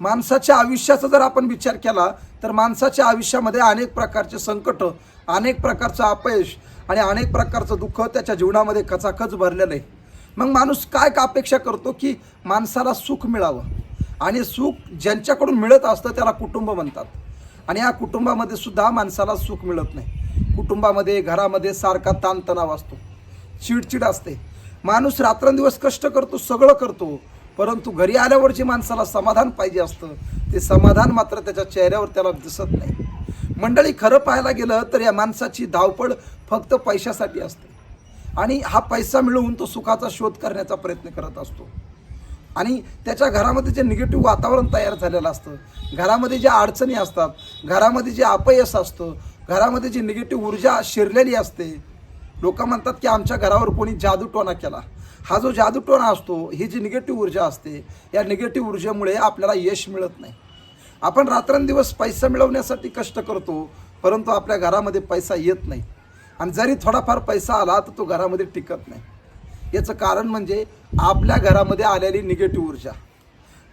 माणसाच्या आयुष्याचा जर आपण विचार केला तर माणसाच्या आयुष्यामध्ये अनेक प्रकारचे संकट अनेक प्रकारचं अपयश आणि अनेक प्रकारचं दुःख त्याच्या जीवनामध्ये कचाकच भरलेलं आहे. मग माणूस काय का अपेक्षा करतो की माणसाला सुख मिळावं? आणि सुख ज्यांच्याकडून मिळत असतं त्याला कुटुंब म्हणतात. आणि या कुटुंबामध्ये सुद्धा माणसाला सुख मिळत नाही. कुटुंबामध्ये घरामध्ये सारखा ताणतणाव असतो. चिडचिड असते. माणूस रात्रंदिवस कष्ट करतो सगळं करतो. परंतु घरी आल्यावरची माणसाला समाधान पाहिजे असतं. ते समाधान मात्र त्याच्या चेहऱ्यावर त्याला दिसत नाही. मंडळी खरं पाहायला गेलं तर या माणसाची धावपळ फक्त पैशासाठी असते. आणि हा पैसा मिळवून तो सुखाचा शोध करण्याचा प्रयत्न करत असतो. आणि त्याच्या घरामध्ये जे निगेटिव्ह वातावरण तयार झालेलं असतं. घरामध्ये ज्या अडचणी असतात घरामध्ये जे अपयश असतं घरामध्ये जी निगेटिव्ह ऊर्जा शिरलेली असते लोक म्हणतात की आमच्या घरावर कोणी जादूटोणा केला. हा जो जादूटोणा असतो ही जी निगेटिव्ह ऊर्जा असते या निगेटिव्ह ऊर्जेमुळे आपल्याला यश मिळत नाही. आपण रात्रंदिवस पैसा मिळवण्यासाठी कष्ट करतो परंतु आपल्या घरामध्ये पैसा येत नाही. आणि जरी थोडाफार पैसा आला तर तो घरामध्ये टिकत नाही. याचं कारण म्हणजे आपल्या घरामध्ये आलेली निगेटिव्ह ऊर्जा.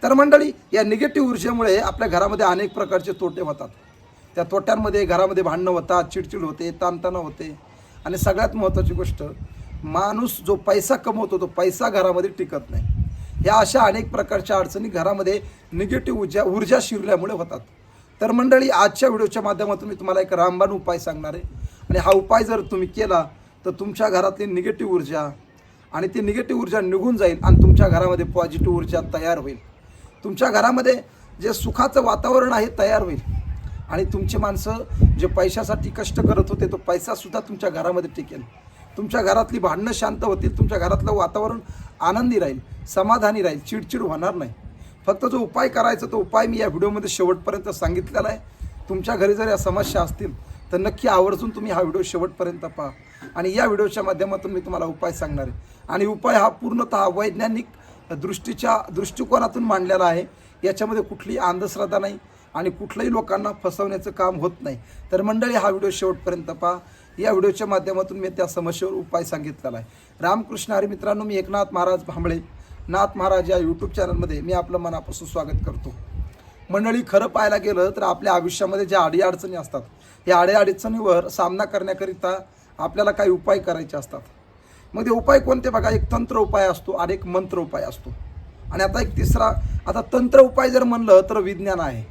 तर मंडळी या निगेटिव्ह ऊर्जेमुळे आपल्या घरामध्ये अनेक प्रकारचे तोटे होतात. त्या तोट्यांमध्ये घरामध्ये भांडणं होतात चिडचिड होते ताणताणं होते. आणि सगळ्यात महत्त्वाची गोष्ट माणूस जो पैसा कमवतो तो पैसा घरामध्ये टिकत नाही. ह्या अशा अनेक प्रकारच्या अडचणी घरामध्ये निगेटिव्ह ऊर्जा ऊर्जा शिरल्यामुळे होतात. तर मंडळी आजच्या व्हिडिओच्या माध्यमातून मी तुम्हाला एक रामबाण उपाय सांगणार आहे. आणि हा उपाय जर तुम्ही केला तर तुमच्या घरातली निगेटिव्ह ऊर्जा आणि ती निगेटिव्ह ऊर्जा निघून जाईल आणि तुमच्या घरामध्ये पॉझिटिव्ह ऊर्जा तयार होईल. तुमच्या घरामध्ये जे सुखाचं वातावरण आहे तयार होईल. आणि तुमची माणसं जे पैशासाठी कष्ट करत होते तो पैसासुद्धा तुमच्या घरामध्ये टिकेल. तुमच्या घरातली भांडणं शांत होतील तुमच्या घरातलं वातावरण आनंदी राहील समाधानी राहील चिडचिड होणार नाही. फक्त जो उपाय करायचा तो उपाय मी या व्हिडिओमध्ये शेवटपर्यंत सांगितलेला आहे. तुमच्या घरी जर या समस्या असतील तर नक्की आवर्जून तुम्ही हा व्हिडिओ शेवटपर्यंत पहा. आणि या व्हिडिओच्या माध्यमातून मी तुम्हाला उपाय सांगणार आहे. आणि उपाय हा पूर्णतः वैज्ञानिक दृष्टीच्या दृष्टिकोनातून मांडलेला आहे. याच्यामध्ये कुठलीही अंधश्रद्धा नाही आणि कुठल्याही लोकांना फसवण्याचं काम होत नाही. तर मंडळी हा व्हिडिओ शेवटपर्यंत पहा. या व्हिडिओच्या माध्यमातून मी त्या समस्येवर उपाय सांगितलेला आहे. रामकृष्ण हरी मित्रांनो मी एकनाथ महाराज भांबळे. नाथ महाराज या यूट्यूब चॅनलमध्ये मी आपलं मनापासून स्वागत करतो. मंडळी खरं पाहायला गेलं तर आपल्या आयुष्यामध्ये ज्या अडीअडचणी असतात या अडीअडचणीवर सामना करण्याकरिता आपल्याला काही उपाय करायचे असतात. मग ते उपाय कोणते बघा? एक तंत्र उपाय असतो आणि एक मंत्र उपाय असतो. आणि आता एक तिसरा आता तंत्र उपाय जर म्हणलं तर विज्ञान आहे.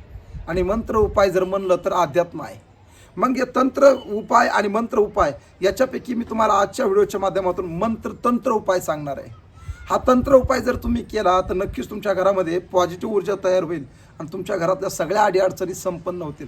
आणि मंत्र उपाय जर म्हणलं तर अध्यात्म आहे. मग हे तंत्र उपाय आणि मंत्र उपाय याच्यापैकी मी तुम्हाला आजच्या व्हिडिओच्या माध्यमातून मंत्र तंत्र उपाय सांगणार आहे. हा तंत्र उपाय जर तुम्ही केला तर नक्कीच तुमच्या घरामध्ये पॉझिटिव्ह ऊर्जा तयार होईल आणि तुमच्या घरातल्या सगळ्या अडीअडचणी संपन्न होतील.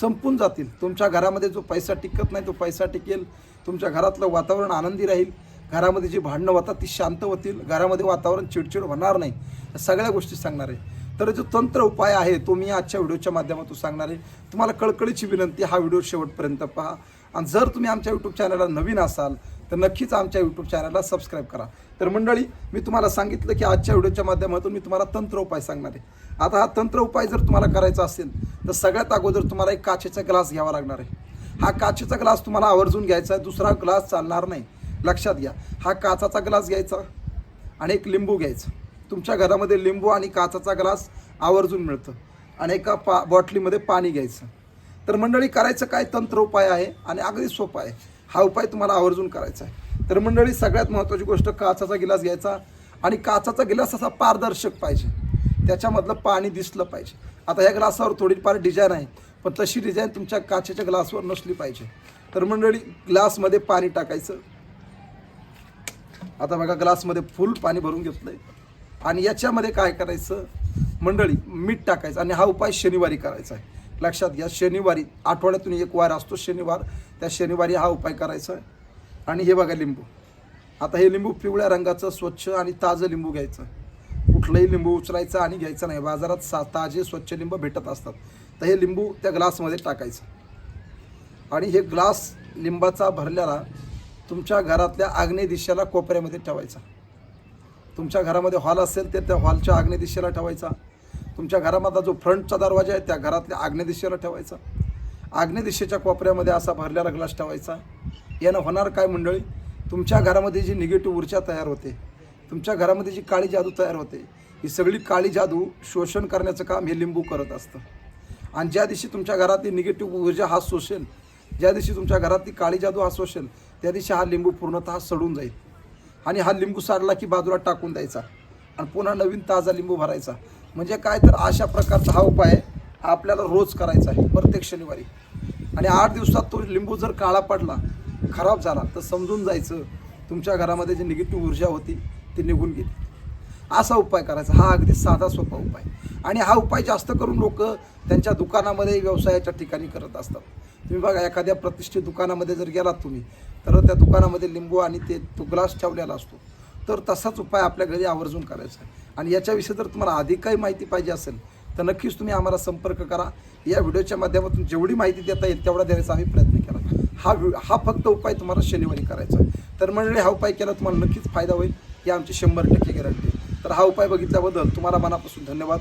संपून जातील. तुमच्या घरामध्ये जो पैसा टिकत नाही तो पैसा टिकेल. तुमच्या घरातलं वातावरण आनंदी राहील. घरामध्ये जी भांडणं होतात ती शांत होतील. घरामध्ये वातावरण चिडचिड होणार नाही. या सगळ्या गोष्टी सांगणार आहे. तर जो तंत्र उपाय आहे तो मी आजच्या व्हिडिओच्या माध्यमातून सांगणार आहे. तुम्हाला कळकळीची विनंती हा व्हिडिओ शेवटपर्यंत पहा. आणि जर तुम्ही आमच्या यूट्यूब चॅनलला नवीन असाल तर नक्कीच आमच्या यूट्यूब चॅनलला सबस्क्राईब करा. तर मंडळी मी तुम्हाला सांगितलं की आजच्या व्हिडिओच्या माध्यमातून मी तुम्हाला तंत्र उपाय सांगणार आहे. आता हा तंत्र उपाय जर तुम्हाला करायचा असेल तर सगळ्यात अगोदर तुम्हाला एक काचेचा ग्लास घ्यावा लागणार आहे. हा काचेचा ग्लास तुम्हाला आवर्जून घ्यायचा आहे दुसरा ग्लास चालणार नाही. लक्षात घ्या. हा काचाचा ग्लास घ्यायचा आणि एक लिंबू घ्यायचा. तुमच्या घरामध्ये लिंबू आणि काचाचा ग्लास आवर्जून मिळतं आणि एका पा बॉटलीमध्ये पाणी घ्यायचं. तर मंडळी करायचं काय? तंत्र उपाय आहे आणि अगदी सोपा आहे. हा उपाय तुम्हाला आवर्जून करायचा आहे. तर मंडळी सगळ्यात महत्त्वाची गोष्ट काचाचा गिलास घ्यायचा आणि काचाचा गिलास असा पारदर्शक पाहिजे. त्याच्यामधलं पाणी दिसलं पाहिजे. आता या ग्लासावर थोडीफार डिझाईन आहे पण तशी डिझाईन तुमच्या काचेच्या ग्लासवर नसली पाहिजे. तर मंडळी ग्लासमध्ये पाणी टाकायचं. आता बघा ग्लासमध्ये फुल पाणी भरून घेतलं आहे आणि याच्यामध्ये काय करायचं? मंडळी मीठ टाकायचं आणि हा उपाय शनिवारी करायचा आहे. लक्षात घ्या शनिवारी आठवड्यातून एक वार असतो शनिवार. त्या शनिवारी हा उपाय करायचा आहे. आणि हे बघा लिंबू. आता हे लिंबू पिवळ्या रंगाचं स्वच्छ आणि ताजं लिंबू घ्यायचं. कुठलंही लिंबू उचलायचं आणि घ्यायचं नाही. बाजारात सा ताजे स्वच्छ लिंबू भेटत असतात. तर हे लिंबू त्या ग्लासमध्ये टाकायचं. आणि हे ग्लास लिंबाचा भरलेला तुमच्या घरातल्या आग्नेय दिशेला कोपऱ्यामध्ये ठेवायचा. तुमच्या घरामध्ये हॉल असेल तर त्या हॉलच्या आग्नेय दिशेला ठेवायचा. तुमच्या घरामधला जो फ्रंटचा दरवाजा आहे त्या घरातल्या आग्नेय दिशेला ठेवायचा. आग्नेय दिशेच्या कोपऱ्यामध्ये असा भरलेला ग्लास ठेवायचा. यानं होणार काय मंडळी? तुमच्या घरामध्ये जी निगेटिव्ह ऊर्जा तयार होते तुमच्या घरामध्ये जी काळी जादू तयार होते ही सगळी काळी जादू शोषण करण्याचं काम हे लिंबू करत असतं. आणि ज्या दिवशी तुमच्या घरातली निगेटिव्ह ऊर्जा हा शोषण ज्या दिवशी तुमच्या घरातली काळी जादू हा शोषण त्या दिवशी हा लिंबू पूर्णतः सडून जाईल. आणि हा लिंबू साडला की बाजूला टाकून द्यायचा. आणि पुन्हा नवीन ताजा लिंबू भरायचा. म्हणजे काय तर अशा प्रकारचा हा उपाय आपल्याला रोज करायचा आहे प्रत्येक शनिवारी. आणि आठ दिवसात तो लिंबू जर काळा पडला खराब झाला तर समजून जायचं तुमच्या घरामध्ये जी निगेटिव्ह ऊर्जा होती ती निघून गेली. असा उपाय करायचा. हा अगदी साधा सोपा उपाय. आणि हा उपाय जास्त करून लोक त्यांच्या दुकानामध्ये व्यवसायाच्या ठिकाणी करत असतात. तुम्ही बघा एखाद्या प्रतिष्ठित दुकानामध्ये जर गेलात तुम्ही तर त्या दुकानामध्ये लिंबू आणि ते तो ग्लास ठेवलेला असतो. तर तसाच उपाय आपल्या घरी आवर्जून करायचा आहे. आणि याच्याविषयी जर तुम्हाला अधिक काही माहिती पाहिजे असेल तर नक्कीच तुम्ही आम्हाला संपर्क करा. या व्हिडिओच्या माध्यमातून जेवढी माहिती देता येईल तेवढा देण्याचा आम्ही प्रयत्न केला. हा व्हि- हा फक्त उपाय तुम्हाला शनिवारी करायचा आहे. तर मंडळी हा उपाय केला तुम्हाला नक्कीच फायदा होईल. ही आमची शंभर टक्के गॅरंटी तर हा उपाय बघितल्याबद्दल तुम्हाला मनापासून धन्यवाद.